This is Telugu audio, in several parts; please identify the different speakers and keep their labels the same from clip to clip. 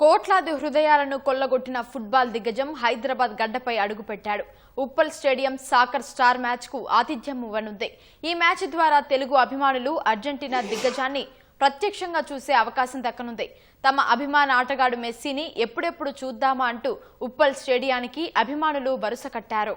Speaker 1: కోట్లాది హృదయాలను కొల్లగొట్టిన ఫుట్బాల్ దిగ్గజం హైదరాబాద్ గడ్డపై అడుగుపెట్టాడు. ఉప్పల్ స్టేడియం సాకర్ స్టార్ మ్యాచ్కు ఆతిథ్యం ఇవ్వనుంది. ఈ మ్యాచ్ ద్వారా తెలుగు అభిమానులు అర్జెంటీనా దిగ్గజాన్ని ప్రత్యక్షంగా చూసే అవకాశం దక్కనుంది. తమ అభిమాన ఆటగాడు మెస్సీని ఎప్పుడెప్పుడు చూద్దామా అంటూ ఉప్పల్ స్టేడియానికి అభిమానులు వరుస కట్టారు.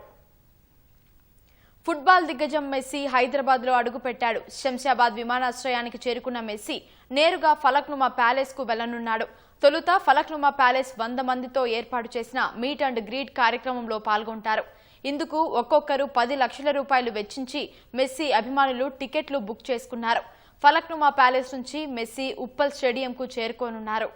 Speaker 1: ఫుట్బాల్ దిగ్గజం మెస్సీ హైదరాబాద్లో అడుగుపెట్టాడు. శంషాబాద్ విమానాశ్రయానికి చేరుకున్న మెస్సీ నేరుగా ఫలక్నుమా ప్యాలెస్కు వెళ్ళనున్నాడు. తొలుత ఫలక్నుమా ప్యాలెస్ వంద మందితో ఏర్పాటు చేసిన మీట్ అండ్ గ్రీట్ కార్యక్రమంలో పాల్గొంటారు. ఇందుకు ఒక్కొక్కరు పది లక్షల రూపాయలు వెచ్చించి మెస్సీ అభిమానులు టికెట్లు బుక్ చేసుకున్నారు. ఫలక్నుమా ప్యాలెస్ నుంచి మెస్సీ ఉప్పల్ స్టేడియంకు చేరుకోనున్నారు.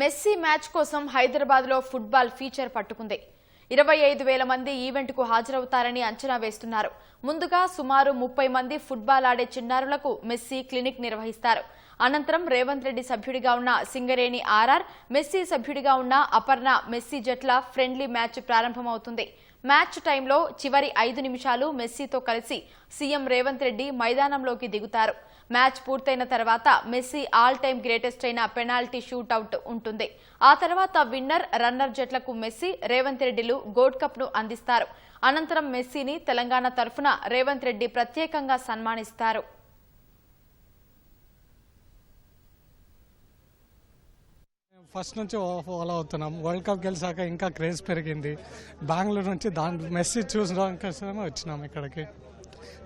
Speaker 1: మెస్సీ మ్యాచ్ కోసం హైదరాబాద్లో ఫుట్బాల్ ఫీచర్ పట్టుకుంది. ఇరవై ఐదు వేల మంది ఈవెంట్కు హాజరవుతారని అంచనా వేస్తున్నారు. ముందుగా సుమారు ముప్పై మంది ఫుట్బాల్ ఆడే చిన్నారులకు మెస్సీ క్లినిక్ నిర్వహిస్తారు. అనంతరం రేవంత్ రెడ్డి సభ్యుడిగా ఉన్న సింగరేణి ఆర్ఆర్ మెస్సీ సభ్యుడిగా ఉన్న అపర్ణ మెస్సీ జట్ల ఫ్రెండ్లీ మ్యాచ్ ప్రారంభమవుతుంది. మ్యాచ్ టైంలో చివరి ఐదు నిమిషాలు మెస్సీతో కలిసి సీఎం రేవంత్ రెడ్డి మైదానంలోకి దిగుతారు. మ్యాచ్ పూర్తయిన తర్వాత మెస్సీ ఆల్ టైమ్ గ్రేటెస్ట్ అయిన పెనాల్టీ షూట్అవుట్ ఉంటుంది. ఆ తర్వాత విన్నర్ రన్నర్ జట్లకు మెస్సీ రేవంత్ రెడ్డిలు గోల్డ్ కప్ను అందిస్తారు. అనంతరం మెస్సీని తెలంగాణ తరఫున రేవంత్ రెడ్డి ప్రత్యేకంగా సన్మానిస్తారు.
Speaker 2: ఫస్ట్ నుంచి ఫాలో అవుతున్నాం. వరల్డ్ కప్ గెలిచాక ఇంకా క్రేజ్ పెరిగింది. బెంగళూరు నుంచి దాని మెస్సీ చూసిన వచ్చినాం ఇక్కడికి.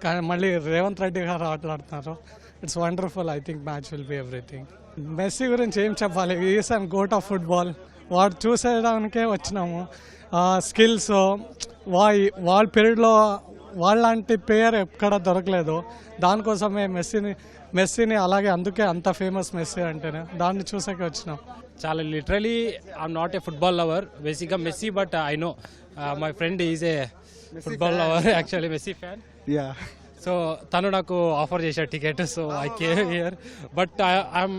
Speaker 2: కానీ మళ్ళీ రేవంత్ రెడ్డి గారు ఆటలాడుతున్నారు. It's wonderful I think match will be everything Messi గురించి ఏం చెప్పాలి? Is and goat of football వాడు చూసేయడానికే వచ్చినాము. స్కిల్స్ వా వాళ్ళ పీరియడ్లో వాళ్ళంటి పేరు ఎక్కడ దొరకలేదు. దానికోసమే మెస్సీని మెస్సీని అలాగే అందుకే అంత ఫేమస్ మెస్సీ అంటేనే దాన్ని చూసాకే వచ్చినాం.
Speaker 3: చాలా literally I'm not a football lover బేసిక్గా Messi but I know my friend is a football lover actually Messi fan
Speaker 4: yeah
Speaker 3: so తను నాకు ఆఫర్ చేశాడు ticket so I came here but I'm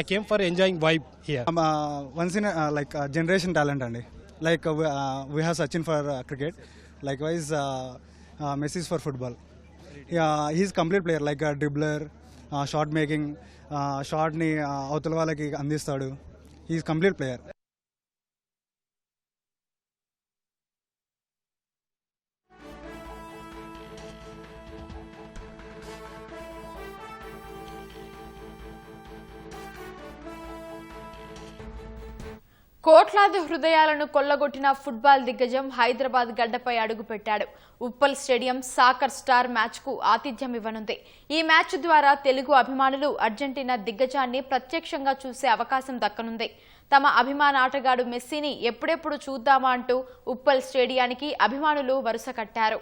Speaker 3: I came for enjoying vibe here
Speaker 4: once in like generation talent అండి. Like we have Sachin for cricket likewise Messi's for football he's complete player like dribbler shot making షార్ట్ని అవతల వాళ్ళకి అందిస్తాడు. హీస్ కంప్లీట్ ప్లేయర్
Speaker 1: కోట్లాది హృదయాలను కొల్లగొట్టిన ఫుట్బాల్ దిగ్గజం హైదరాబాద్ గడ్డపై అడుగుపెట్టాడు. ఉప్పల్ స్టేడియం సాకర్ స్టార్ మ్యాచ్కు ఆతిథ్యం ఇవ్వనుంది. ఈ మ్యాచ్ ద్వారా తెలుగు అభిమానులు అర్జెంటీనా దిగ్గజాన్ని ప్రత్యక్షంగా చూసే అవకాశం దక్కనుంది. తమ అభిమాన ఆటగాడు మెస్సీని ఎప్పుడెప్పుడు చూద్దామా అంటూ ఉప్పల్ స్టేడియానికి అభిమానులు వరుస కట్టారు.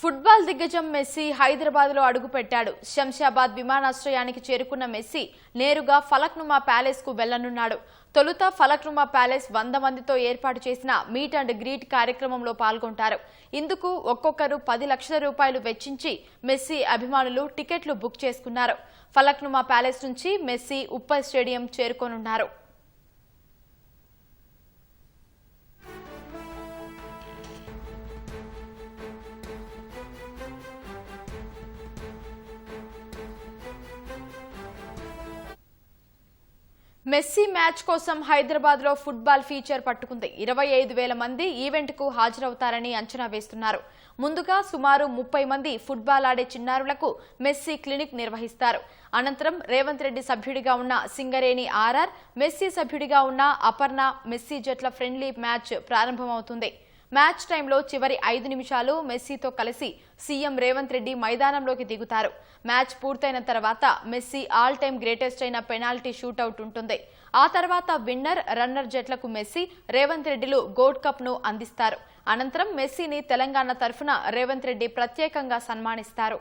Speaker 1: ఫుట్బాల్ దిగ్గజం మెస్సీ హైదరాబాద్లో అడుగుపెట్టాడు. శంషాబాద్ విమానాశ్రయానికి చేరుకున్న మెస్సీ నేరుగా ఫలక్నుమా ప్యాలెస్కు వెళ్ళనున్నాడు. తొలుత ఫలక్నుమా ప్యాలెస్ వంద మందితో ఏర్పాటు చేసిన మీట్ అండ్ గ్రీట్ కార్యక్రమంలో పాల్గొంటారు. ఇందుకు ఒక్కొక్కరు పది లక్షల రూపాయలు వెచ్చించి మెస్సీ అభిమానులు టికెట్లు బుక్ చేసుకున్నారు. ఫలక్నుమా ప్యాలెస్ నుంచి మెస్సీ ఉప్పల్ స్టేడియం చేరుకోనున్నారు. మెస్సీ మ్యాచ్ కోసం హైదరాబాద్లో ఫుట్బాల్ ఫీచర్ పట్టుకుంది. ఇరవై ఐదు వేల మంది ఈవెంట్కు హాజరవుతారని అంచనా వేస్తున్నారు. ముందుగా సుమారు ముప్పై మంది ఫుట్బాల్ ఆడే చిన్నారులకు మెస్సీ క్లినిక్ నిర్వహిస్తారు. అనంతరం రేవంత్ రెడ్డి సభ్యుడిగా ఉన్న సింగరేణి ఆర్ఆర్ మెస్సీ సభ్యుడిగా ఉన్న అపర్ణ మెస్సీ జట్ల ఫ్రెండ్లీ మ్యాచ్ ప్రారంభమవుతుంది. మ్యాచ్ టైంలో చివరి ఐదు నిమిషాలు మెస్సీతో కలిసి సీఎం రేవంత్ రెడ్డి మైదానంలోకి దిగుతారు. మ్యాచ్ పూర్తయిన తర్వాత మెస్సీ ఆల్ టైమ్ గ్రేటెస్ట్ అయిన పెనాల్టీ షూటౌట్ ఉంటుంది. ఆ తర్వాత విన్నర్ రన్నర్ జట్లకు మెస్సీ రేవంత్ రెడ్డిలు గోల్డ్ కప్ను అందిస్తారు. అనంతరం మెస్సీని తెలంగాణ తరఫున రేవంత్ రెడ్డి ప్రత్యేకంగా సన్మానిస్తారు.